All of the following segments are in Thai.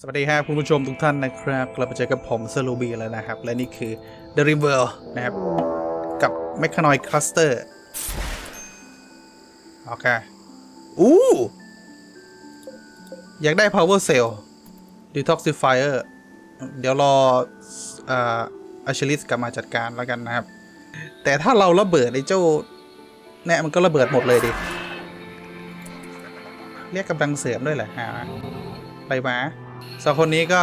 สวัสดีครับคุณผู้ชมทุกท่านนะครับกลับมาเจอกับผมสลูบีแล้วนะครับ และนี่คือ The River นะครับ กับ m e c h a n o i d Cluster โอเค อู้ อยากได้ Power Cell Detoxifier เดี๋ยวรออ่าชลิสกลับมาจัดการแล้วกันนะครับ แต่ถ้าเราระเบิดไอ้เจ้าเนี่ยมันก็ระเบิดหมดเลยดิ เรียกกำลังเสริมด้วยแหละฮะไปมา สองคนนี้ก็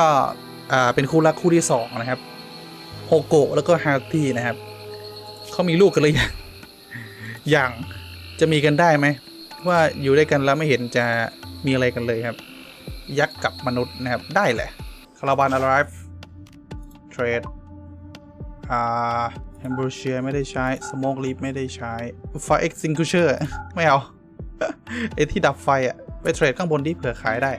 อ่าเป็นคู่รักคู่ที่สองนะครับโฮโกะแล้วก็ฮาร์ตี้นะครับเขามีลูกกันหรือยังอยังจะมีกันได้ไหมว่าอยู่ด้วยกันแล้วไม่เห็นจะมีอะไรกันเลยครับ ยักษ์กับมนุษย์นะครับได้แหละคาราบานอ r ไรฟ์เทรดอ่าแฮมบูเชียไม่ได้ใช้สโมกลีฟไม่ได้ใช้ไฟเอ็กซิงคูเชอร์ไม่เอาไอที่ดับไฟอะไปเทรดข้างบนที่เผื่อขายได้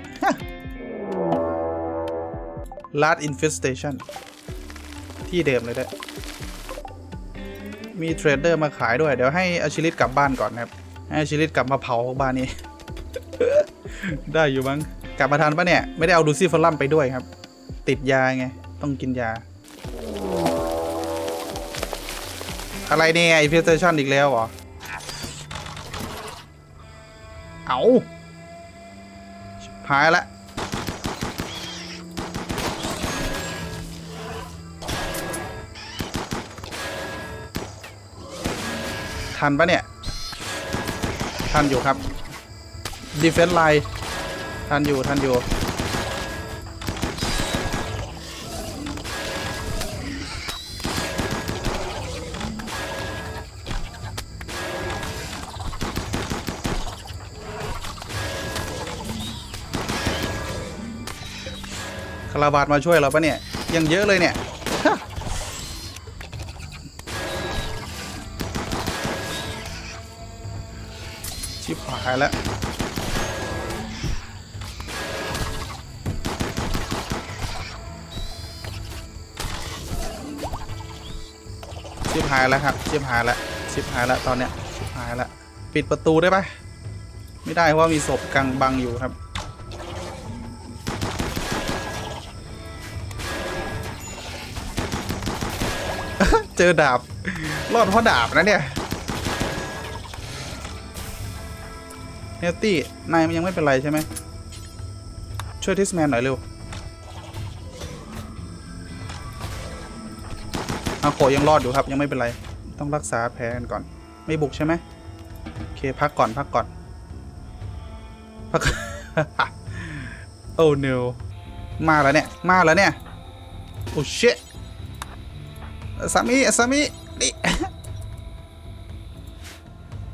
ลาดอินเฟสเ t ชันที่เดิมเลยได้มีเทรดเดอร์มาขายด้วย เดี๋ยวให้อาชิริตกลับบ้านก่อนนะครับ ให้อาชิริตกลับมาเผาบ้านนี้ ได้อยู่มั้งกลับมาทันปะเนี่ย ไม่ได้เอาดูซี่ฟอลัมไปด้วยครับ ติดยาไง ต้องกินยา อะไรเนี่ยไอเพสเ t ชันอีกแล้วเหรอ เอาหายละ ทันปะเนี่ย ทันอยู่ครับ Defense Line ทันอยู่ ทันอยู่ คาราบาดมาช่วยเราปะเนี่ย ยังเยอะเลยเนี่ย แล้ว ชิบหายแล้วครับ ชิบหายแล้ว ชิบหายแล้วตอนเนี้ย ชิบหายแล้ว ปิดประตูได้ปะไม่ได้เพราะว่ามีศพกังบังอยู่ครับเจอดาบ รอดเพราะดาบนะเนี่ย เนลตี้นายมันยังไม่เป็นไรใช่ไหมช่วยทิสแมนหน่อยเร็วอาโคยังรอดอยู่ครับยังไม่เป็นไร ต้องรักษาแผลกันก่อน ไม่บุกใช่ไหมโอเคพักก่อนพักก่อนพักโอ้เนวมาแล้วเนี่ยมาแล้วเนี่ยโอ้เชตสามีสามีนี่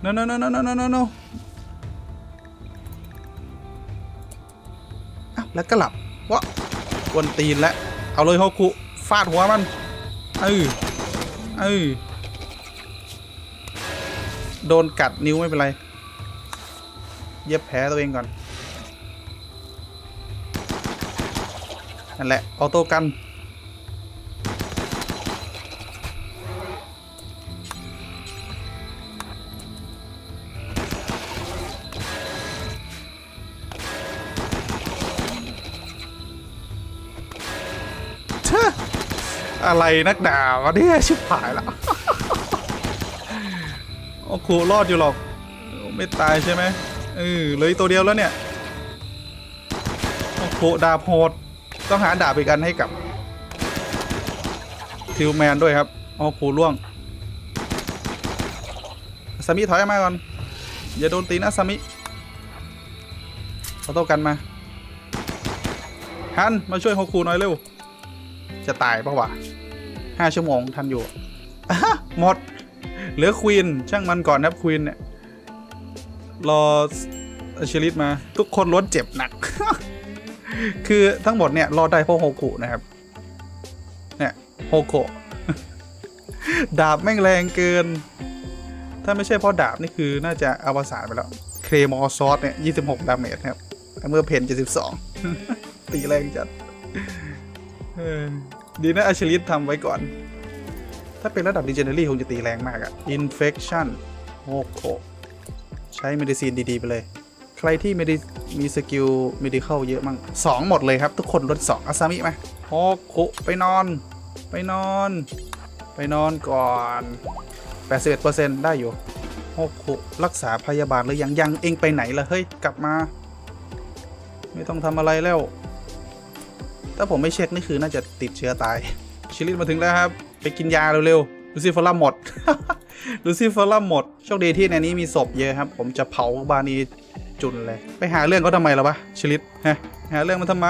no no no no no no no แล้วก็หลับวะกวนตีนแล้วเอาเลยโฮคุฟาดหัวมันเออเออโดนกัดนิ้วไม่เป็นไร เย็บแผลตัวเองก่อน นั่นแหละ ออโต้กัน อะไรนักด่าวะเนี่ยชิบหายแล้วโอ้โหรอดอยู่หรอก ไม่ตายใช่ไหมเออเลยตัวเดียวแล้วเนี่ยโอ้โหดาบโหดต้องหาดาบอีกอันให้กับทิวแมนด้วยครับโอ้โหล่วงสามิถอยมาก่อน อย่าโดนตีนะสามิเขาโต้กันมาฮันมาช่วยโฮคูหน่อยเร็ว จะตายปะวะ ห้าชั่วโมงทันอยู่หมด เหลือควีนช่างมันก่อนนะควีนเนี่ยรอเชลิตมา ทุกคนล้วนเจ็บหนัก คือทั้งหมดเนี่ย รอดได้เพราะโฮคุนะครับ เนี่ยโฮโกะดาบแม่งแรงเกิน ถ้าไม่ใช่เพราะดาบนี่คือน่าจะอวสานไปแล้ว เคลมอซอสเนี่ย26ดาเมจครับเมื่อเพน72ตีแรงจัดเดีนะอาชลิตทำไว้ก่อน ถ้าเป็นระดับ Legendary คงจะตีแรงมากอะ Infection โอ้โหใช้ Medicine ดี ๆ ไปเลย ใครที่ไม่ได้มีสกิลเมดีเข้าเยอะมั่งสองหมดเลยครับทุกคนลดสองอาซามิไหมโอคุไปนอน ไปนอน ไปนอนก่อน 81%ได้อยู่โอคุรักษาพยาบาลหรือยังยังเองไปไหนล่ะเฮ้ยกลับมา ไม่ต้องทำอะไรแล้ว ถ้าผมไม่เช็คนี่คือน่าจะติดเชื้อตาย ชิลิตมาถึงแล้วครับ ไปกินยาเร็วๆ ลูซิฟอรัมหมด ลูซิฟอรัมหมด โชคดีที่ในนี้มีศพเยอะครับ ผมจะเผาบานีจุนเลย ไปหาเรื่องเขาทำไมล่ะวะ ชิลิตฮะ หาเรื่องมันทำไม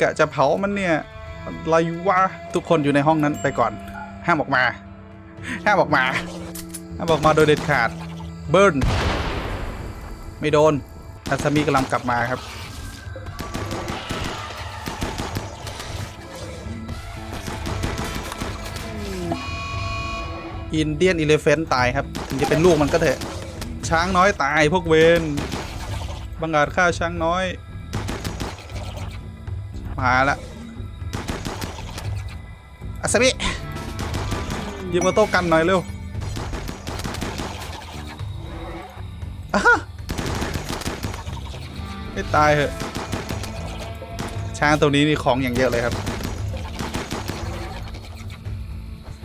กะจะเผามันเนี่ยอะไรวะ ทุกคนอยู่ในห้องนั้นไปก่อน ห้ามออกมา ห้ามออกมา ห้ามออกมาโดยเด็ดขาด เบิร์น ไม่โดนอาซามิกำลังกลับมาครับ อินเดียนอิเลฟเฟนตายครับถึงจะเป็นลูกมันก็เถอะ ช้างน้อยตายพวกเวนบังอาจฆ่าช้างน้อย มาละอาซามิยิงมาโต้กันหน่อยเร็วอะฮะไม่ตายเหอะ ช้างตัวนี้นี่ของอย่างเยอะเลยครับ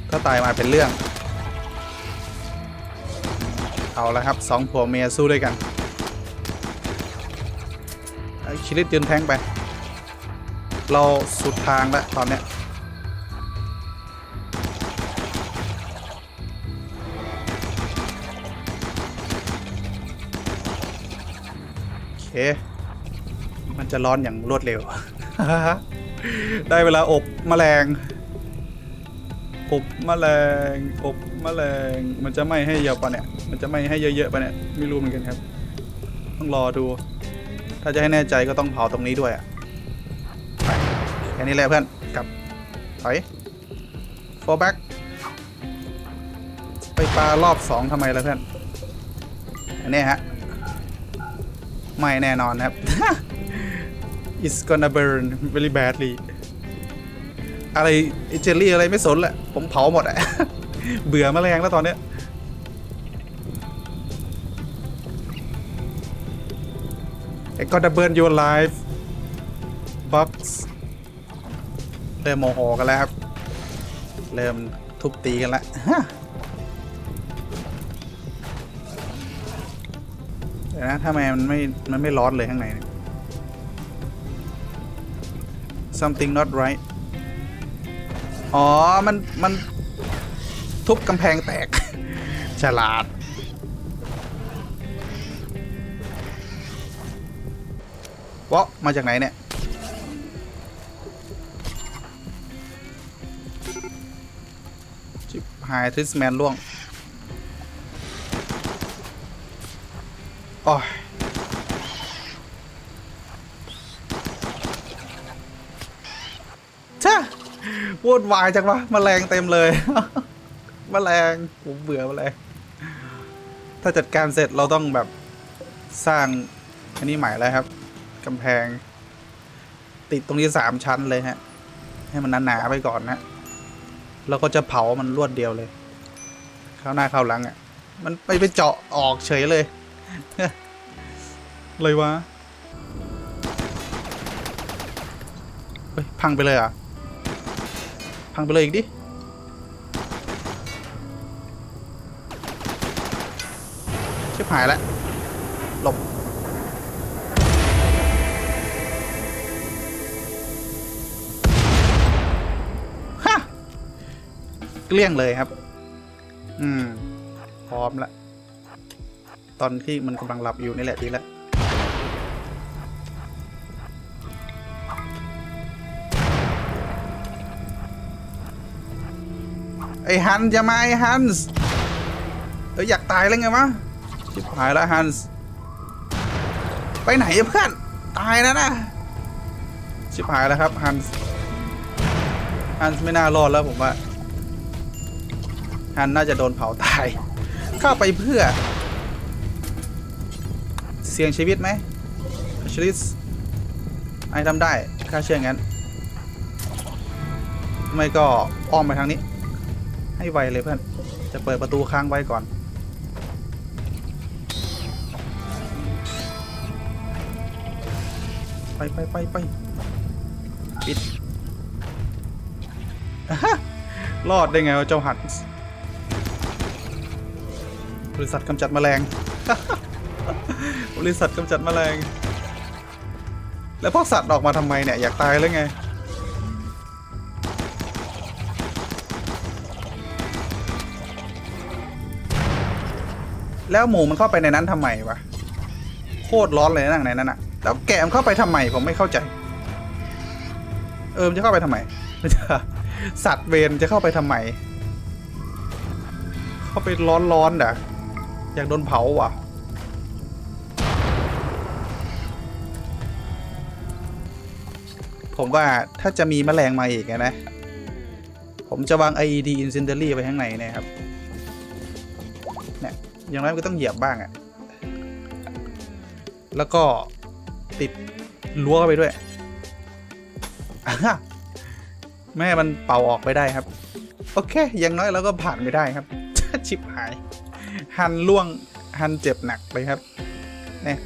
ถ้าตายมาเป็นเรื่อง เอาละครับสองผัวเมียสู้ด้วยกันไอ้ชิลิตยืนแทงไป เราสุดทางแล้วตอนเนี้ยโอเค มันจะร้อนอย่างรวดเร็ว ได้เวลาอบแมลง อบแมลง อบแมลง มันจะไม่ให้เยอะปะเนี่ย มันจะไม่ให้เยอะๆไปเนี่ยไม่รู้เหมือนกันครับ ต้องรอดู ถ้าจะให้แน่ใจก็ต้องเผาตรงนี้ด้วยอะไปแค่นี้แหละเพื่อนกลับถอย fall back ไปปลารอบสองทำไมล่ะเพื่อนอันนี้ฮะไม่แน่นอนครับ it's gonna burn very badly อะไรไอเจลลี่อะไรไม่สนแหละผมเผาหมดอะเบื่อมแมลงแล้วตอนเนี้ย I gotta burn your life box เริ่มโมโหกันแล้วครับ เริ่มทุบตีกันแล้วฮะเดี๋ยวนะทำไมมันไม่ มันไม่ร้อนเลยข้างใน something not right อ๋อ มัน มันทุบกำแพงแตก ฉลาด วะมาจากไหนเนี่ย จิบหายทิสแมนล่วงโอ้ยช่าวุ่นวายจังวะแมลงเต็มเลยแมลงผมเบื่อแมลงถ้าจัดการเสร็จเราต้องแบบสร้างอันนี้ใหม่แล้วครับ กำแพง ติดตรงนี้สามชั้นเลยฮะ ให้มันหนาๆไปก่อนนะแล้วก็จะเผามันรวดเดียวเลย เข้าวหน้าเข้าวหลังอะ่ะ มันไปไปเจาะออกเฉยเลย เลยวะเฮ้ยพังไปเลยอะ พังไปเลยอีกดิชิบหายแล้วหลบ เกลี้ยงเลยครับ อืม พร้อมละ ตอนที่มันกำลังหลับอยู่นี่แหละดีล้วไอฮันส์อย่ามาไอฮันส์เอ้ยอยากตายแล้วไงวะชิบหายแล้วฮันส์ไปไหนอะเพื่อน ตายแล้วนะชิบหายแล้วครับฮันส์ฮันส์ไม่น่ารอดแล้วผมว่า ฮันน่าจะโดนเผาตาย เข้าไปเพื่อ เสี่ยงชีวิตไหมชลิสไอทำได้ค่าเชื่องั้น ไม่ก็อ้อมไปทางนี้ ให้ไวเลยเพื่อน จะเปิดประตูค้างไว้ก่อนไปไปไปไปปิดอะฮะรอดได้ไงวะเจ้าหัน ริษัทกำจัดแมลง บริษัทกำจัดแมลง แล้วพวกสัตว์ออกมาทำไมเนี่ย อยากตายแล้วไง แล้วหมูมันเข้าไปในนั้นทำไมวะ โคตรร้อนเลยนั่งในนั้นอะแล้วแกะมันเข้าไปทำไมผมไม่เข้าใจ เออมันจะเข้าไปทำไม สัตว์เวรจะเข้าไปทำไม เข้าไปร้อนๆด่ะ อยากโดนเผาว่ะ ผมว่าถ้าจะมีแมลงมาอีกนะ ผมจะวาง IED incendiary ไว้ข้างในนะครับ เนี่ย อย่างน้อยมันก็ต้องเหยียบบ้างอะแล้วก็ติดรั้วเข้าไปด้วยอะฮะไม่ให้มันเป่าออกไปได้ครับ โอเค อย่างน้อยเราก็ผ่านไม่ได้ครับ ชิบหาย หันล่วงหันเจ็บหนักเลยครับเนี่ย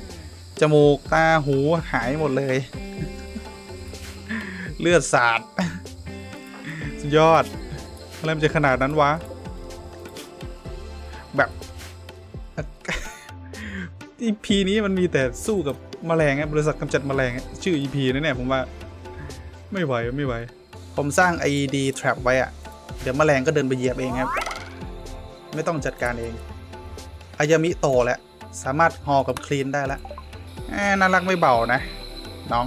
จมูกตาหูหายหมดเลย เลือดสาดยอดอะไรมันจะขนาดนั้นวะ แบบ EP นี้มันมีแต่สู้กับแมลงบริษัทกำจัดแมลงชื่อ EP นะเนี่ยผมว่า ไม่ไหวไม่ไหว ผมสร้าง IED trap ไว้อะเดี๋ยวแมลงก็เดินไปเหยียบเองครับ ไม่ต้องจัดการเอง อายามิโตแล้ว สามารถฮอกับคลีนได้แล้วแหมน่ารักไม่เบานะ น้อง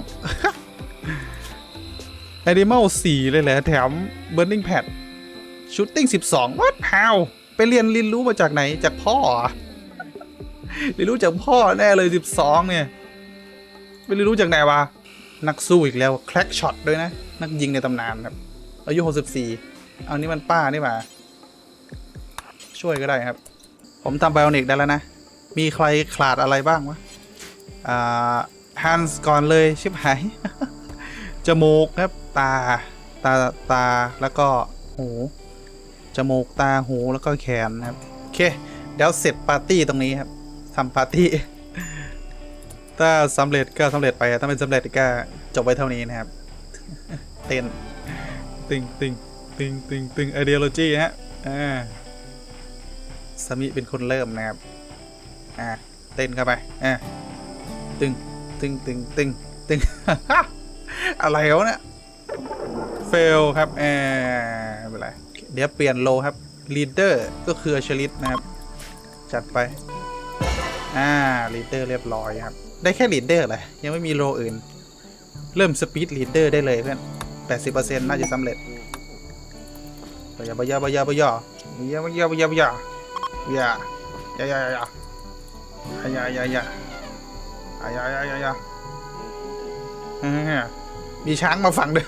Animal 4เลยแหละแถม Burning Pad Shooting 12 What how ไปเรียนเรียนรู้มาจากไหนจากพ่อเรียนรู้จากพ่อแน่เลย12เนี่ยไปเรียนรู้จากไหนวะนักสู้อีกแล้วแคลกช็อตด้วยนะ นักยิงในตำนานครับ อายุ64เอานี่มันป้านี่หว่าช่วยก็ได้ครับ ผมทำไบโอนิกได้แล้วนะ มีใครขาดอะไรบ้างวะอ่าฮันส์ก่อนเลยชิบหาย จมูกครับตาตาตาแล้วก็หูจมูกตาหูแล้วก็แขนนะครับโอเค เดี๋ยวเสร็จปาร์ตี้ตรงนี้ครับทำปาร์ตี้ ถ้าสำเร็จก็สำเร็จไป ถ้าไม่สำเร็จก็จบไว้เท่านี้นะครับ เต้น ตึงตึงตึงตึงตึงไอเดียโลจีฮะอ่า สมิเป็นคนเริ่มนะครับ อ่า เต้นเข้าไป อ่า ตึง ตึง ตึง ตึง ตึง อะไรวะเนี่ย เฟลครับแอไม่เป็นไร เดี๋ยวเปลี่ยนโลครับลีดเดอร์ก็คือชลิตนะครับ จัดไป อ่าลีดเดอร์เรียบร้อยครับ ได้แค่ลีดเดอร์เลยยังไม่มีโลอื่น เริ่มสปีดลีดเดอร์ได้เลยเพื่อน80%น่าจะสำเร็จบยาบยาบยาบยาบยาบยาบยาบยา อย่าอย่าอย่าอย่าอย่าอย่าอย่าอย่าอย่าอย่าอย่าเฮ้ยมีช้างมาฟังด้วย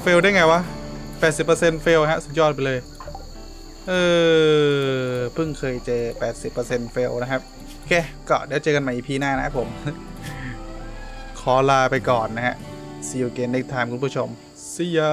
เฟลได้ไงวะ 80%เฟลฮะ สุดยอดไปเลย เออ เพิ่งเคยเจอ 80%เฟลนะครับ โอเค ก็เดี๋ยวเจอกันใหม่ EP หน้านะครับผม ขอลาไปก่อนนะฮะ See you again next time คุณผู้ชม See ya